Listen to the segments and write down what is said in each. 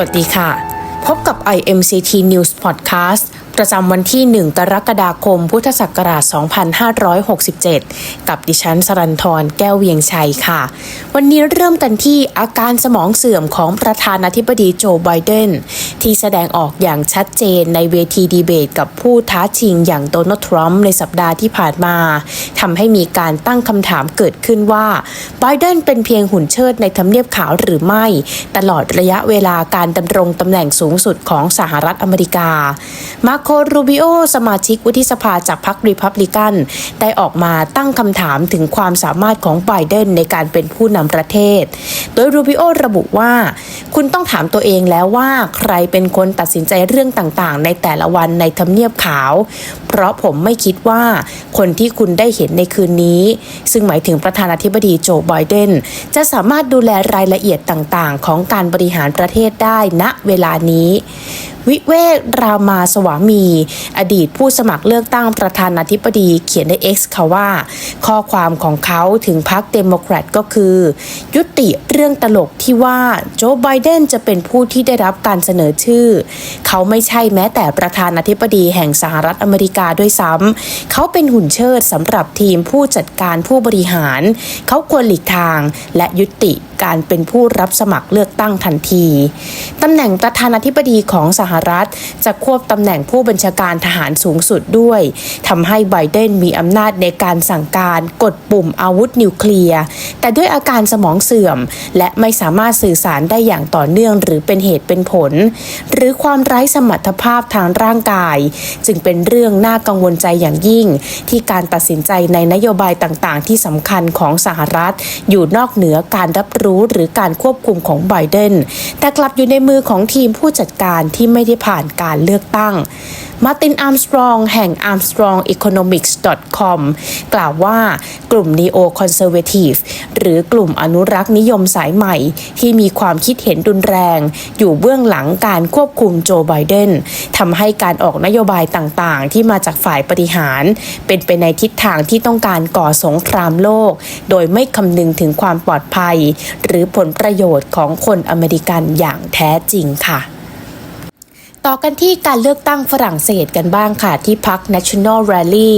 วัสดีค่ะ พบกับ IMCT News Podcast ประจำวันที่ 1 กรกฎาคม พุทธศักราช 2567 กับดิฉันสรันทรแก้วเวียงชัยค่ะ วันนี้เริ่มกันที่อาการสมองเสื่อมของประธานาธิบดีโจไบเดน ที่แสดงออกอย่างชัดเจนในเวทีดีเบต กับผู้ท้าชิงอย่างโดนัลด์ทรัมป์ในสัปดาห์ที่ผ่านมาทำให้มีการตั้งคำถามเกิดขึ้นว่าไบเดนเป็นเพียงหุ่นเชิดในทำเนียบขาวหรือไม่ ตลอดระยะเวลาการดำรงตำแหน่งสูงสุดของสหรัฐอเมริกา มาโครูบิโอ สมาชิกวุฒิสภาจากพรรครีพับลิกัน ได้ออกมาตั้งคำถามถึงความสามารถของไบเดนในการเป็นผู้นำประเทศ โดยรูบิโอระบุว่า คุณต้องถามตัวเองแล้วว่าใครเป็นคนตัดสินใจเรื่องต่างๆ ในแต่ละวันในทำเนียบขาว เพราะผมไม่คิดว่าคนที่คุณได้เห็นในคืนนี้ ซึ่งหมายถึงประธานาธิบดีโจไบเดนจะสามารถดูแลรายละเอียดต่างๆ ของการบริหารประเทศได้ณเวลานี้ วิเวกรามาสวามี อดีตผู้สมัครเลือกตั้งประธานาธิบดีเขียนใน X ค่ะว่า ข้อความของเขาถึงพรรคเดโมแครตก็คือ ยุติเรื่องตลกที่ว่าโจไบเดนจะเป็นผู้ที่ได้รับการเสนอชื่อ เขาไม่ใช่แม้แต่ประธานาธิบดีแห่งสหรัฐอเมริกาด้วยซ้ำเขาเป็นหุ่นเชิดสำหรับทีมผู้จัดการผู้บริหาร เขาควรหลีกทางและยุติการเป็นผู้รับสมัครเลือกตั้งทันทีตำแหน่งประธานาธิบดีของสหรัฐ จะควบตำแหน่งผู้บัญชาการทหารสูงสุดด้วยทำให้ไบเดนมีอำนาจในการสั่งการกดปุ่มอาวุธนิวเคลียร์แต่ด้วยอาการสมองเสื่อม และไม่สามารถสื่อสารได้อย่างต่อเนื่องหรือเป็นเหตุเป็นผล หรือความไร้สมรรถภาพทางร่างกาย จึงเป็นเรื่องน่ากังวลใจอย่างยิ่ง ที่การตัดสินใจในนโยบายต่างๆ ที่สำคัญของสหรัฐ อยู่นอกเหนือการรับรู้หรือการควบคุมของไบเดนแต่กลับอยู่ในมือของทีมผู้จัดการที่ไม่ได้ผ่านการเลือกตั้งมาร์ตินอาร์มสตรองแห่ง armstrongeconomics.com กล่าวว่ากลุ่ม neo conservative หรือกลุ่มอนุรักษ์นิยมสายใหม่ ที่มีความคิดเห็นรุนแรง อยู่เบื้องหลังการควบคุมโจไบเดนทำให้การออกนโยบายต่างๆ ที่มาจากฝ่ายบริหาร เป็นไปในทิศทางที่ต้องการก่อสงครามโลก โดยไม่คำนึงถึงความปลอดภัย หรือผลประโยชน์ของคนอเมริกันอย่างแท้จริงค่ะ ต่อกันที่การเลือกตั้งฝรั่งเศสกันบ้างค่ะ ที่พรรค National Rally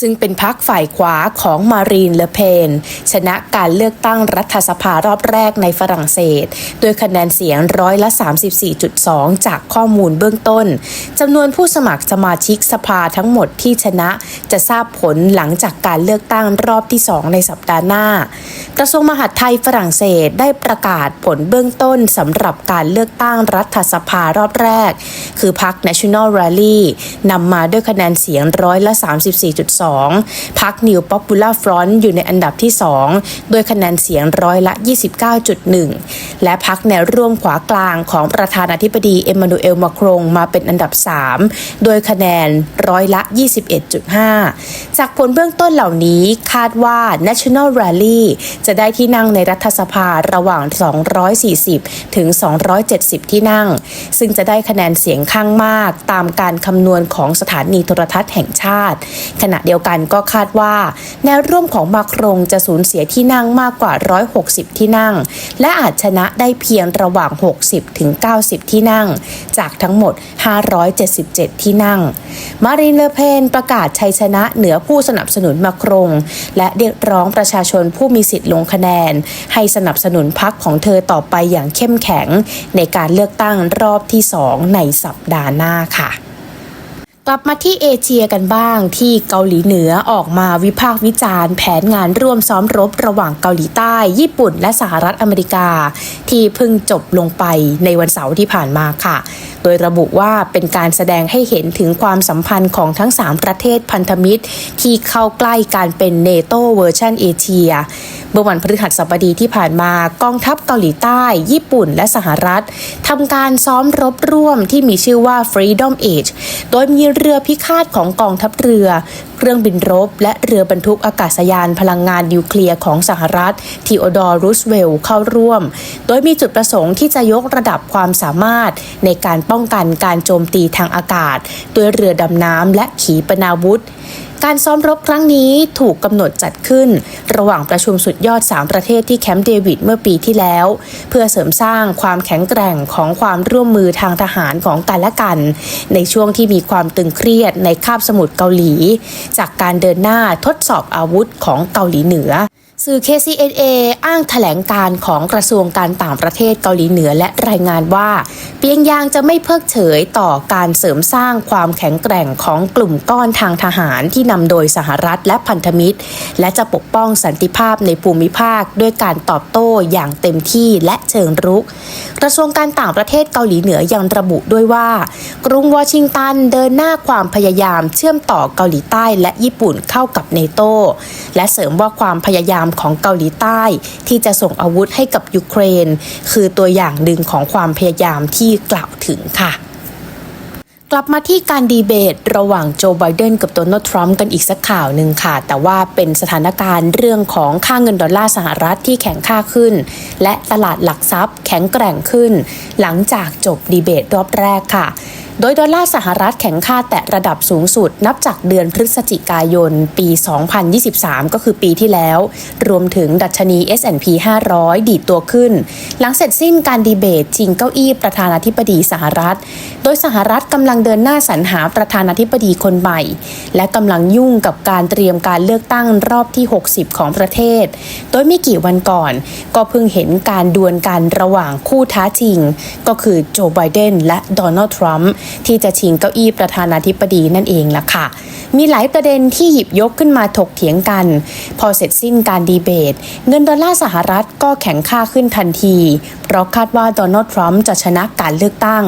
ซึ่งเป็นพรรคฝ่ายขวาของมารีนเลเพน ชนะการเลือกตั้งรัฐสภารอบแรกในฝรั่งเศส ด้วยคะแนนเสียงร้อยละ 34.2 จากข้อมูลเบื้องต้นจำนวนผู้สมัครสมาชิกสภาทั้งหมดที่ชนะจะทราบผลหลังจากการเลือกตั้งรอบที่ 2 ในสัปดาห์หน้า กระทรวงมหาดไทยฝรั่งเศสได้ประกาศผลเบื้องต้นสำหรับการเลือกตั้งรัฐสภารอบแรกคือพรรค National Rally นำมาด้วยคะแนนเสียงร้อยละ 34.2 พรรค New Popular Front อยู่ในอันดับที่2โดยคะแนนเสียงร้อยละ 29.1 และพรรคแนวร่วมขวากลางของประธานาธิบดีเอ็มมานูเอลมาครงมาเป็นอันดับ 3 โดยคะแนนร้อยละ 21.5 จากผลเบื้องต้นเหล่านี้คาดว่า National Rally จะได้ที่นั่งในรัฐสภาระหว่าง 240 ถึง 270 ที่นั่ง ซึ่งจะได้คะแนนเสียงข้างมาก ตามการคำนวณของสถานีโทรทัศน์แห่งชาติ ขณะเดียวกันก็คาดว่าแนวร่วมของมาครงจะสูญเสียที่นั่งมากกว่า 160 ที่นั่ง และอาจชนะได้เพียงระหว่าง 60 ถึง 90 ที่นั่ง จากทั้งหมด 577 ที่นั่ง มารีนเลเพนประกาศชัยชนะเหนือผู้สนับสนุนมาครง และเรียกร้องประชาชนผู้มีสิทธิ์ลงคะแนน ให้สนับสนุนพรรคของเธอต่อไปอย่างเข้มแข็ง ในการเลือกตั้งรอบที่ 2 ในสัปดาห์หน้าค่ะ กลับมาที่เอเชียกันบ้างที่เกาหลีเหนือออกมาวิพากษ์วิจารณ์ แผนงานร่วมซ้อมรบระหว่างเกาหลีใต้ ญี่ปุ่น และสหรัฐอเมริกา ที่เพิ่งจบลงไปในวันเสาร์ที่ผ่านมาค่ะ โดยระบุว่าเป็นการแสดงให้เห็นถึงความสัมพันธ์ของทั้ง 3 ประเทศพันธมิตร ที่เข้าใกล้การเป็นเนโตเวอร์ชันเอเชียเมื่อวันพฤหัสบดีที่ผ่านมากองทัพเกาหลีใต้ ญี่ปุ่น และสหรัฐทำการซ้อมรบร่วมที่มีชื่อว่า Freedom Age โดยมีเรือพิฆาตของกองทัพเรือ เครื่องบินรบ และเรือบรรทุกอากาศยานพลังงานนิวเคลียร์ของสหรัฐทีโอดอร์รูสเวลล์เข้าร่วม โดยมีจุดประสงค์ที่จะยกระดับความสามารถในการป้องกันการโจมตีทางอากาศ ด้วยเรือดำน้ำและขีปนาวุธการซ้อมรบครั้งนี้ถูกกำหนดจัดขึ้น ระหว่างประชุมสุดยอด 3 ประเทศที่แคมป์เดวิดเมื่อปีที่แล้ว เพื่อเสริมสร้างความแข็งแกร่งของความร่วมมือทางทหารของกันและกัน ในช่วงที่มีความตึงเครียดในคาบสมุทรเกาหลีจากการเดินหน้าทดสอบอาวุธของเกาหลีเหนือ สื่อ KCNA อ้างแถลงการของกระทรวงการต่างประเทศเกาหลีเหนือและรายงานว่า เปียงยางจะไม่เพิกเฉยต่อการเสริมสร้างความแข็งแกร่งของกลุ่มก้อนทางทหารที่นำโดยสหรัฐและพันธมิตร และจะปกป้องสันติภาพในภูมิภาคด้วยการตอบโต้อย่างเต็มที่และเชิงรุก กระทรวงการต่างประเทศเกาหลีเหนือยังระบุด้วยว่า กรุงวอชิงตันเดินหน้าความพยายามเชื่อมต่อเกาหลีใต้และญี่ปุ่นเข้ากับเนโตและเสริมว่าความพยายามของเกาหลีใต้ ที่จะส่งอาวุธให้กับยูเครน คือตัวอย่างหนึ่งของความพยายามที่กล่าวถึงค่ะกลับมาที่การดีเบตระหว่างโจไบเดนกับโดนัลด์ทรัมป์กันอีกสักข่าวหนึ่งค่ะ แต่ว่าเป็นสถานการณ์เรื่องของค่าเงินดอลลาร์สหรัฐที่แข็งค่าขึ้น และตลาดหลักทรัพย์แข็งแกร่งขึ้น หลังจากจบดีเบตรอบแรกค่ะโดยดอลลาร์สหรัฐแข็งค่าแตะระดับสูงสุด นับจากเดือนพฤศจิกายน ปี 2023 ก็คือปีที่แล้ว รวมถึงดัชนี S&P 500 ดีดตัวขึ้น หลังเสร็จสิ้นการดีเบตชิงเก้าอี้ประธานาธิบดีสหรัฐ โดยสหรัฐกำลังเดินหน้าสรรหาประธานาธิบดีคนใหม่ และกำลังยุ่งกับการเตรียมการเลือกตั้งรอบที่ 60 ของประเทศ โดยไม่กี่วันก่อน ก็เพิ่งเห็นการดวลกันระหว่างคู่ท้าชิง ก็คือโจไบเดนและโดนัลด์ทรัมป์ที่จะชิงเก้าอี้ประธานาธิบดีนั่นเองล่ะค่ะ มีหลายประเด็นที่หยิบยกขึ้นมาถกเถียงกัน พอเสร็จสิ้นการดีเบต เงินดอลลาร์สหรัฐก็แข็งค่าขึ้นทันที เพราะคาดว่าโดนัลด์ทรัมป์จะชนะการเลือกตั้ง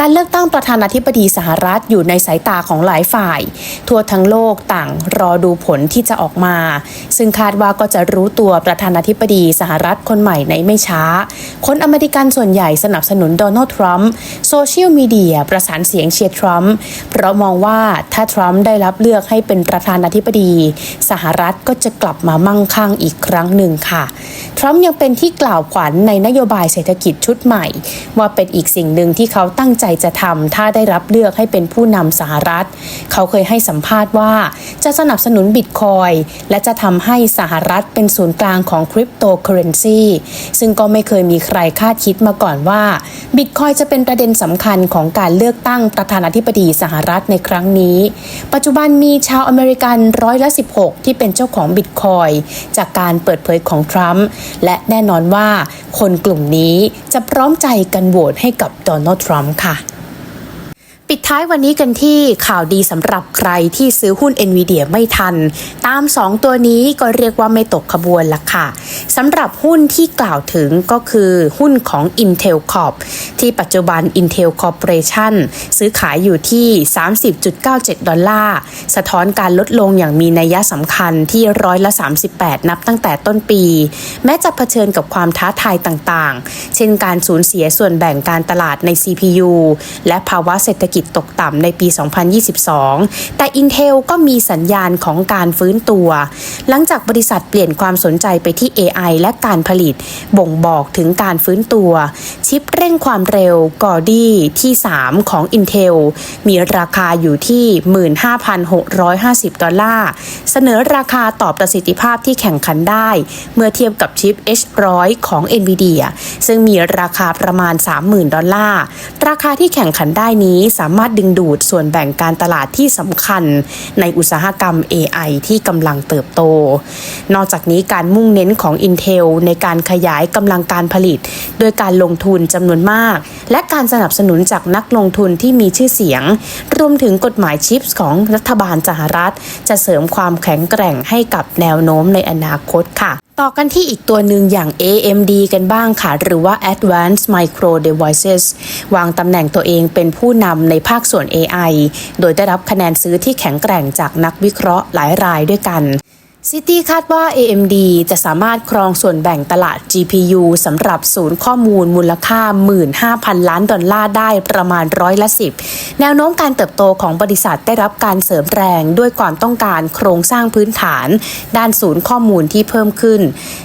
การเลือกตั้งประธานาธิบดีสหรัฐอยู่ในสายตาของหลายฝ่าย ทั่วทั้งโลกต่างรอดูผลที่จะออกมา ซึ่งคาดว่าก็จะรู้ตัวประธานาธิบดีสหรัฐคนใหม่ในไม่ช้า คนอเมริกันส่วนใหญ่สนับสนุนโดนัลด์ทรัมป์โซเชียลมีเดียประสานเสียงเชียร์ทรัมป์เพราะมองว่าถ้าทรัมป์ได้รับเลือกให้เป็นประธานาธิบดี สหรัฐก็จะกลับมามั่งคั่งอีกครั้งหนึ่งค่ะ ทรัมป์ยังเป็นที่กล่าวขวัญในนโยบายเศรษฐกิจชุดใหม่ ว่าเป็นอีกสิ่งหนึ่งที่เขาตั้งใจจะทำถ้าได้รับเลือกให้เป็นผู้นำสหรัฐ เขาเคยให้สัมภาษณ์ว่าจะสนับสนุนบิตคอยและจะทำให้สหรัฐเป็นศูนย์กลางของคริปโตเคอเรนซีซึ่งก็ไม่เคยมีใครคาดคิดมาก่อนว่าบิตคอยจะเป็นประเด็นสำคัญของการเลือกตั้งประธานาธิบดีสหรัฐในครั้งนี้ ปัจจุบันมีชาวอเมริกันร้อยละ 16 ที่เป็นเจ้าของบิตคอยจากการเปิดเผยของทรัมป์และแน่นอนว่าคนกลุ่มนี้จะพร้อมใจกันโหวตให้กับโดนัลด์ทรัมป์ค่ะ ปิดท้ายวันนี้กันที่ข่าวดีสำหรับใครที่ซื้อหุ้น NVIDIA ไม่ทัน ตาม 2 ตัวนี้ก็เรียกว่าไม่ตกขบวนละค่ะสำหรับหุ้นที่กล่าวถึงก็คือหุ้นของ Intel Corp ที่ปัจจุบัน Intel Corporation ซื้อขายอยู่ที่ 30.97 ดอลลาร์ สะท้อนการลดลงอย่างมีนัยสำคัญที่ร้อยละ 38 นับตั้งแต่ต้นปี แม้จะเผชิญกับความท้าทายต่างๆ เช่นการสูญเสียส่วนแบ่งการตลาดใน CPU และภาวะเศรษฐกิจตกต่ำในปี 2022 แต่ Intel ก็มีสัญญาณของการฟื้นตัว หลังจากบริษัทเปลี่ยนความสนใจไปที่ AI และการผลิต บ่งบอกถึงการฟื้นตัว ชิปเร่งความเร็วกอดี้ที่ 3 ของ Intel มีราคาอยู่ที่ 15,650 ดอลลาร์ เสนอราคาต่อประสิทธิภาพที่แข่งขันได้ เมื่อเทียบกับชิป H100 ของ NVIDIA ซึ่งมีราคาประมาณ 30,000 ดอลลาร์ ราคาที่แข่งขันได้นี้สาามารถดึงดูดส่วนแบ่งการตลาดที่สำคัญในอุตสาหกรรม AI ที่กำลังเติบโต นอกจากนี้การมุ่งเน้นของ Intel ในการขยายกำลังการผลิต โดยการลงทุนจำนวนมาก และการสนับสนุนจากนักลงทุนที่มีชื่อเสียง รวมถึงกฎหมายชิปส์ของรัฐบาลสหรัฐ จะเสริมความแข็งแกร่งให้กับแนวโน้มในอนาคตค่ะ ต่อกันที่อีกตัวหนึ่งอย่าง AMD กันบ้างค่ะ หรือว่า Advanced Micro Devices วางตำแหน่งตัวเองเป็นผู้นำในภาคส่วน AI โดยได้รับคะแนนซื้อที่แข็งแกร่งจากนักวิเคราะห์หลายรายด้วยกัน ซิตี้คาดว่า AMD จะสามารถครองส่วนแบ่งตลาด GPU สำหรับศูนย์ข้อมูลมูลค่า 15,000 ล้านดอลลาร์ได้ประมาณร้อยละ10แนวโน้มการเติบโตของบริษัทได้รับการเสริมแรงด้วยความต้องการโครงสร้างพื้นฐาน ด้านศูนย์ข้อมูลที่เพิ่มขึ้น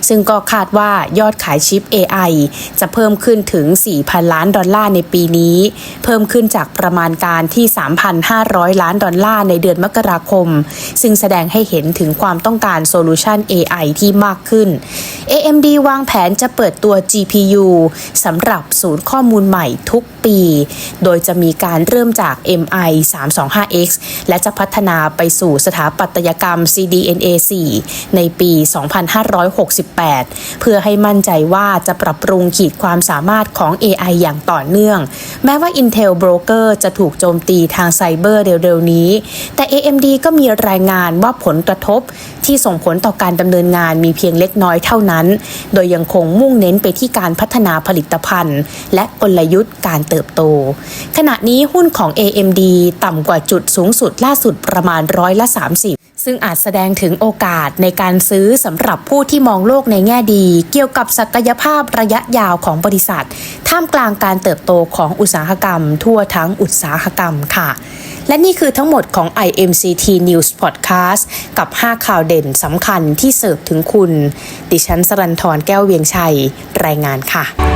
ซึ่งก็คาดว่ายอดขายชิป AI จะเพิ่มขึ้นถึง 4,000 ล้านดอลลาร์ในปีนี้ เพิ่มขึ้นจากประมาณการที่ 3,500 ล้านดอลลาร์ในเดือนมกราคม ซึ่งแสดงให้เห็นถึงความต้องการโซลูชัน AI ที่มากขึ้น AMD วางแผนจะเปิดตัว GPU สำหรับศูนย์ข้อมูลใหม่ทุกปี โดยจะมีการเริ่มจาก MI 325X และจะพัฒนาไปสู่สถาปัตยกรรม CDNA 4 ในปี 2568 เพื่อให้มั่นใจว่าจะปรับปรุงขีดความสามารถของ AI อย่างต่อเนื่อง แม้ว่า Intel Broker จะถูกโจมตีทางไซเบอร์เร็วๆนี้ แต่ AMD ก็มีรายงานว่าผลกระทบที่ที่ส่งผลต่อการดำเนินงานมีเพียงเล็กน้อยเท่านั้น โดยยังคงมุ่งเน้นไปที่การพัฒนาผลิตภัณฑ์ และกลยุทธ์การเติบโต ขณะนี้หุ้นของ AMD ต่ำกว่าจุดสูงสุดล่าสุดประมาณร้อยละ 30ซึ่งอาจแสดงถึงโอกาสในการซื้อสำหรับผู้ที่มองโลกในแง่ดี เกี่ยวกับศักยภาพระยะยาวของบริษัท ท่ามกลางการเติบโตของอุตสาหกรรม ทั่วทั้งอุตสาหกรรมค่ะ และนี่คือทั้งหมดของ IMCT News Podcast กับ 5 ข่าวเด่นสำคัญที่เสิร์ฟถึงคุณ ดิฉันสรันทรแก้วเวียงชัย รายงานค่ะ